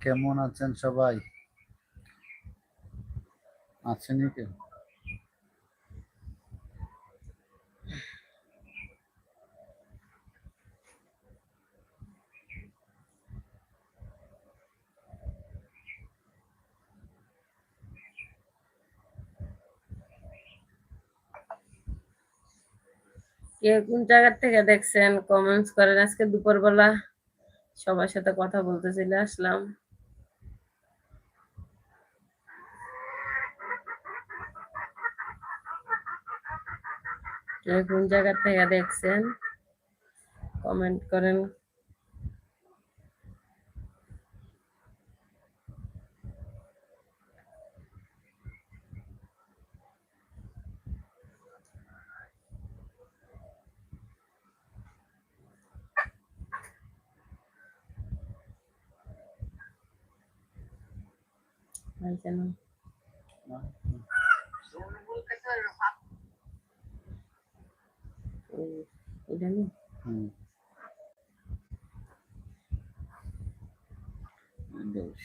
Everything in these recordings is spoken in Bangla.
কেমন আছেন সবাই? আছেন কি কোন জায়গার থেকে দেখছেন? কমেন্টস করেন। আজকে দুপুরবেলা সবার সাথে কথা বলতে চলে আসলাম। কে কোন জায়গা থেকে দেখছেন কমেন্ট করেন। যেন এই- এটা নেই বেশ।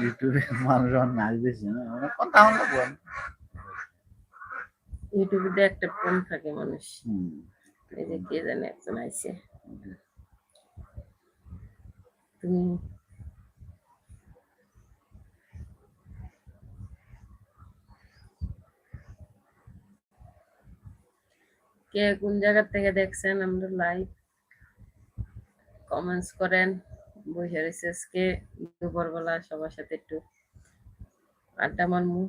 ইউটিউবে মানুষ নাচ বেশি না? মানে কথা আমরা বল ইউটিউবে একটা ফোন থাকে মানুষ। হুম। এই যে কে জানে একজন আইছে। তুমি কে কোন জায়গা থেকে দেখছেন আমরা লাইভ কমেন্টস করেন। বসে আজকে দুপুরবেলা সবার সাথে একটু আড্ডা মারমু।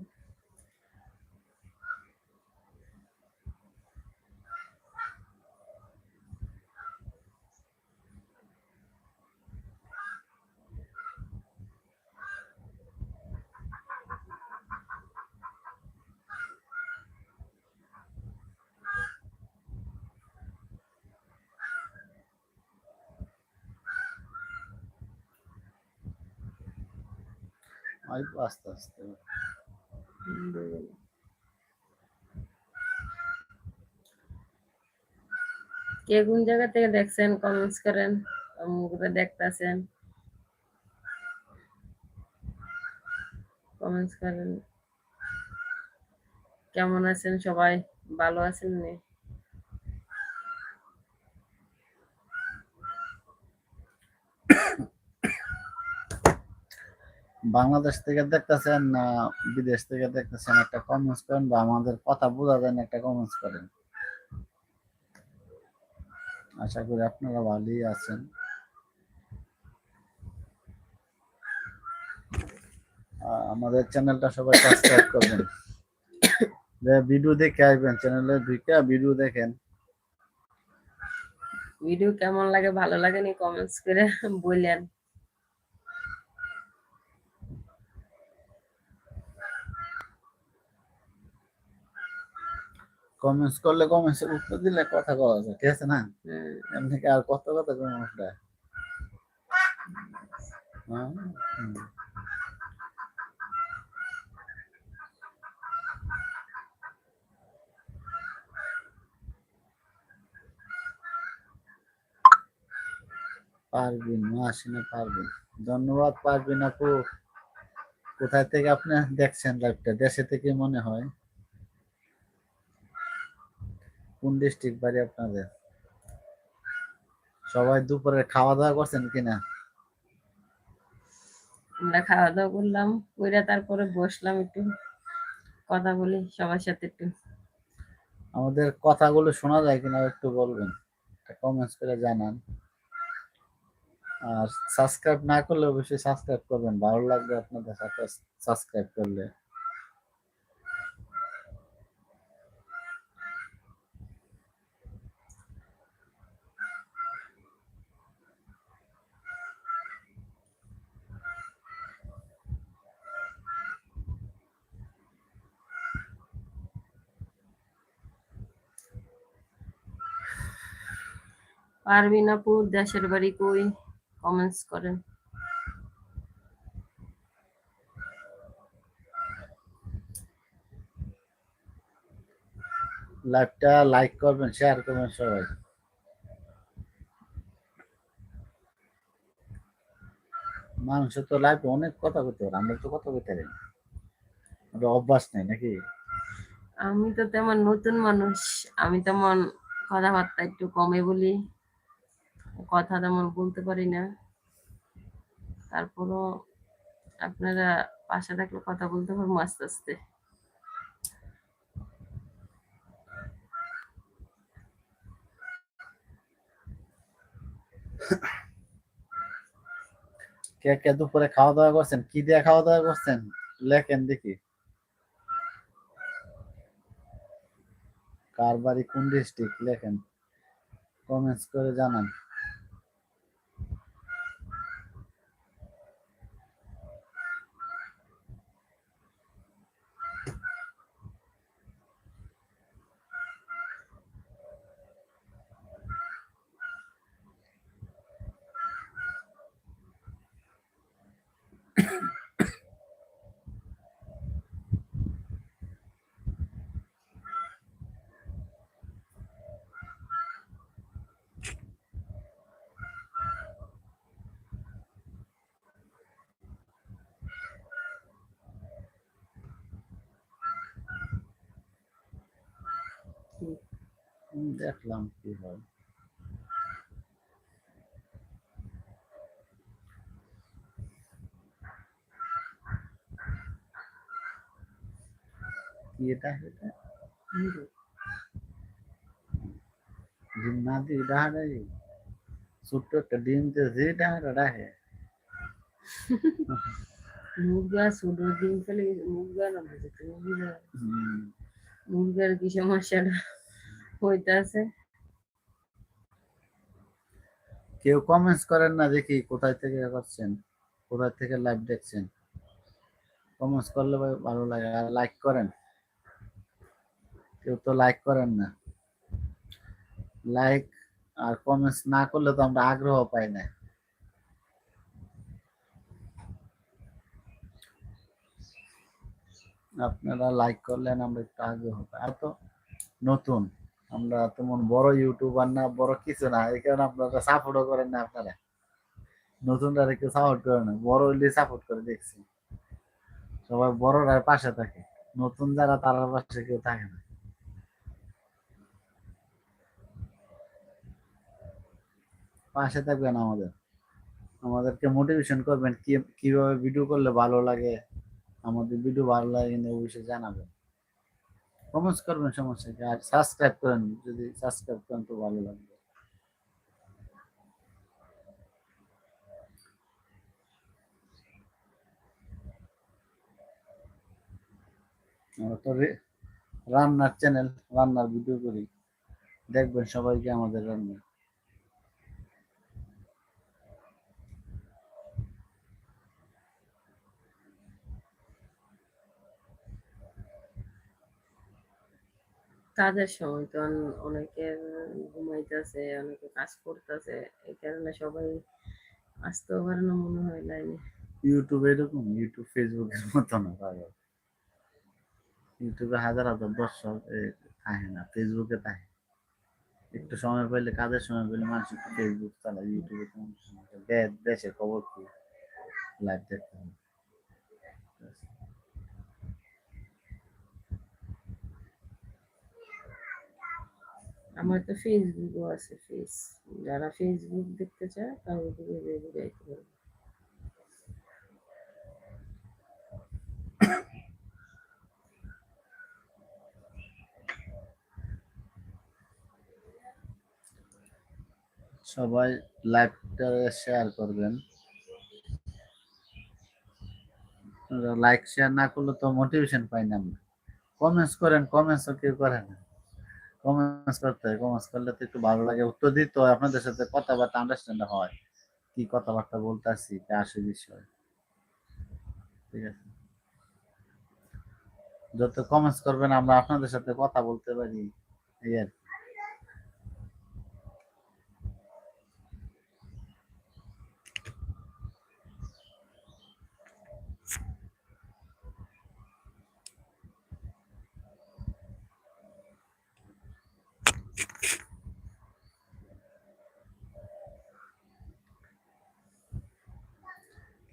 আস্তে আস্তে। কে কোন জায়গা থেকে দেখছেন কমেন্টস করেন মুখে দেখতেছেন। কমেন্টস করেন। কেমন আছেন সবাই? ভালো আছেন নি? বাংলাদেশ থেকে দেখতেছেন না বিদেশ থেকে দেখতেছেন একটা কমেন্টস করেন বা আমাদের কথা বোঝা যায় একটা কমেন্টস করেন? আশা করি আপনারা ভালোই আছেন। আমাদের চ্যানেলটা সবাই সাবস্ক্রাইব করবেন। ভিডিও দেখে আসবেন চ্যানেলে ঢুকে ভিডিও দেখেন। ভিডিও কেমন লাগে, ভালো লাগে নি? কমেন্টস করে বললেন। কমেন্টস করলে কমেন্টসের উত্তর দিলে কথা কওয়া যায় ঠিক আছে না? হুম, এমনি আর কত কথা কোনো মানুষটা হ্যাঁ। পারবিন মাসিনে পারবিন ধন্যবাদ পারবিন আপু কোথায় থেকে আপনি দেখছেন লাইভটা দেশে থেকে মনে হয়। কোন ডিস্ট্রিক্ট বাড়ি আপনাদের? সবাই দুপুরে খাওয়া দাওয়া করছেন কিনা? আমরা খাওয়া দাওয়া করলাম কইরা তারপরে বসলাম একটু কথা বলি সবার সাথে একটু। আমাদের কথাগুলো শোনা যায় কিনা একটু বলবেন কমেন্টস করে জানান। আর সাবস্ক্রাইব না করলে অবশ্যই সাবস্ক্রাইব করবেন ভালো লাগবে আপনাদের সাথে সাবস্ক্রাইব করলে। পারবিনাপুর দেশের বাড়ি কই? কমেন্টস করেন। লাইভটা লাইক করবেন শেয়ার করবেন সবাই। মানুষের তো লাইভে অনেক কথা কইতে পারে আমরা তো কথা কইতে পারি আমরা অভ্যাস নেই নাকি? আমি তো তেমন নতুন মানুষ আমি তেমন কথাবার্তা একটু কমে বলি। কথা তেমন বলতে পারি না। তারপরও আপনারা পাশে থাকলে কথা বলতে পারব আস্তে আস্তে। কে কে দুপুরে খাওয়া দাওয়া করছেন? কি দিয়ে খাওয়া দাওয়া করছেন? লেখেন দেখি। কার বাড়ি কোন ডিস্ট্রিক্ট লেখেন। কমেন্টস করে জানান। দেখলাম কি হয় কি এটা এটা ডিম না দিয়ে ডাহাটা ছোট্ট একটা ডিম দিয়ে যে ডাহাটা ডাহে মুরগা ছোটো ডিম ফেলে মুরগা না বুঝতে মুরগা হুম, মুরগার কি সমস্যাটা হইতাছে কেউ কমেন্টস করেন না দেখি কোথায় থেকে করছেন কোথায় থেকে লাইভ দেখছেন। কমেন্টস করলে ভাই ভালো লাগে, আর লাইক করেন। কেউ তো লাইক করেন না। লাইক আর কমেন্টস না করলে তো আমরা আগ্রহ পাই না। আপনারা লাইক করলেন, আমরা একটু আগ্রহ পাই। আর তো নতুন। আমরা তেমন বড় ইউটিউবার না, বড় কিছু না, এই কারণে আপনারা সাপোর্টও করেন না আপনারা। নতুনরা কেউ সাপোর্ট করে না, বড় হইলে সাপোর্ট করে দেখছি। সবাই বড়রা পাশে থাকে, নতুন যারা তারা পাশে কেউ থাকে না। পাশে থাকবেন আমাদের। আমাদেরকে মোটিভেশন করবেন, কি, কীভাবে ভিডিও করলে ভালো লাগে, আমাদের ভিডিও ভালো লাগে কিনা অবশ্যই জানাবেন। কমেন্টস করবেন, সমস্যা কি? আর সাবস্ক্রাইব করেন, যদি সাবস্ক্রাইব করেন তো ভালো লাগবে। রান্নার চ্যানেল রান্নার ভিডিও করি। দেখবেন সবাইকে আমাদের রান্না। কাজের সময় তো অন- অনেকের ঘুমাইতেছে, অনেকে কাজ করতেছে, এই কারণে সবাই আসতেও পারে না মনে হয় লাইনে। ইউটিউবে এরকম ইউটিউব ফেসবুকের মতো না পাগল ইউটিউবে হাজার হাজার দর্শক থাকে না ফেসবুকে থাকে। একটু সময় পেলে কাজের সময় পেলে মানুষ একটু ফেসবুক চালায় ইউটিউবে দেশের খবর কি? লাইভ দেখতে হবে। আমার তো ফেসবুকও আছে ফেস যারা ফেসবুক দেখতে চায় তাদের দিকে যাইতে পারবে সবাই লাইভটা শেয়ার করবেন। লাইক শেয়ার না করলে তো মোটিভেশন পাই না আমরা। কমেন্টস করেন কমেন্টসও কেউ করে না। কমেন্টস করতে কমেন্টস করলে তো একটু ভালো লাগে। উত্তর দিতে আপনাদের সাথে কথাবার্তা আন্ডারস্ট্যান্ড হয়। কি কথাবার্তা বলতে আসছি তা আসে বিষয়। ঠিক আছে? যত কমেন্টস করবেন, আমরা আপনাদের সাথে কথা বলতে পারি। এই আর কি।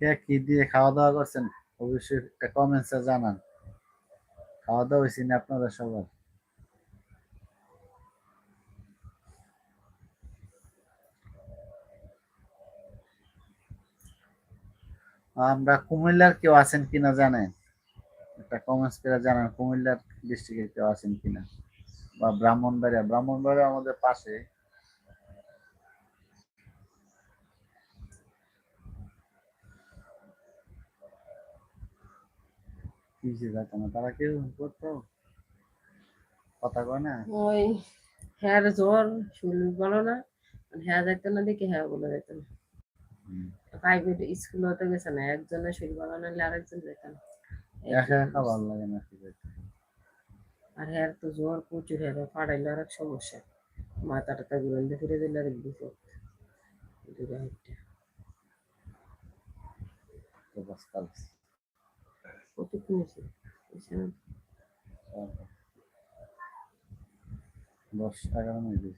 কে কি দিয়ে খাওয়া দাওয়া করছেন, অবশ্যই একটা কমেন্টসে জানান। খাওয়া দাওয়া হয়েছে না আপনাদের সবার? আমরা কুমিল্লার কেউ আছেন কিনা জানেন? একটা কমেন্টস করে জানান, কুমিল্লার ডিস্ট্রিক্টে কেউ আছেন কিনা? বা ব্রাহ্মণবাড়িয়া ব্রাহ্মণবাড়িয়া আমাদের পাশে। কি যাইতো না তারা কেউ করতো কথা কয় না? ওই হ্যাঁ জ্বর শরীর ভালো না হ্যাঁ যাইতো না দেখে হ্যাঁ বলে যেত না। প্রাইভেট স্কুল হতে গেছে না একজনের শরীর ভালো না হলে আরেকজন যেত না। একা একা ভালো লাগে না আর হ্যাঁ তো জ্বর প্রচুর হ্যাঁ আর এক সমস্যা। মাথা ফিরে দিলে আর বিপদ। দূরে হাইটটা তো বাস tutukluyuz. Bosh agarmaydi.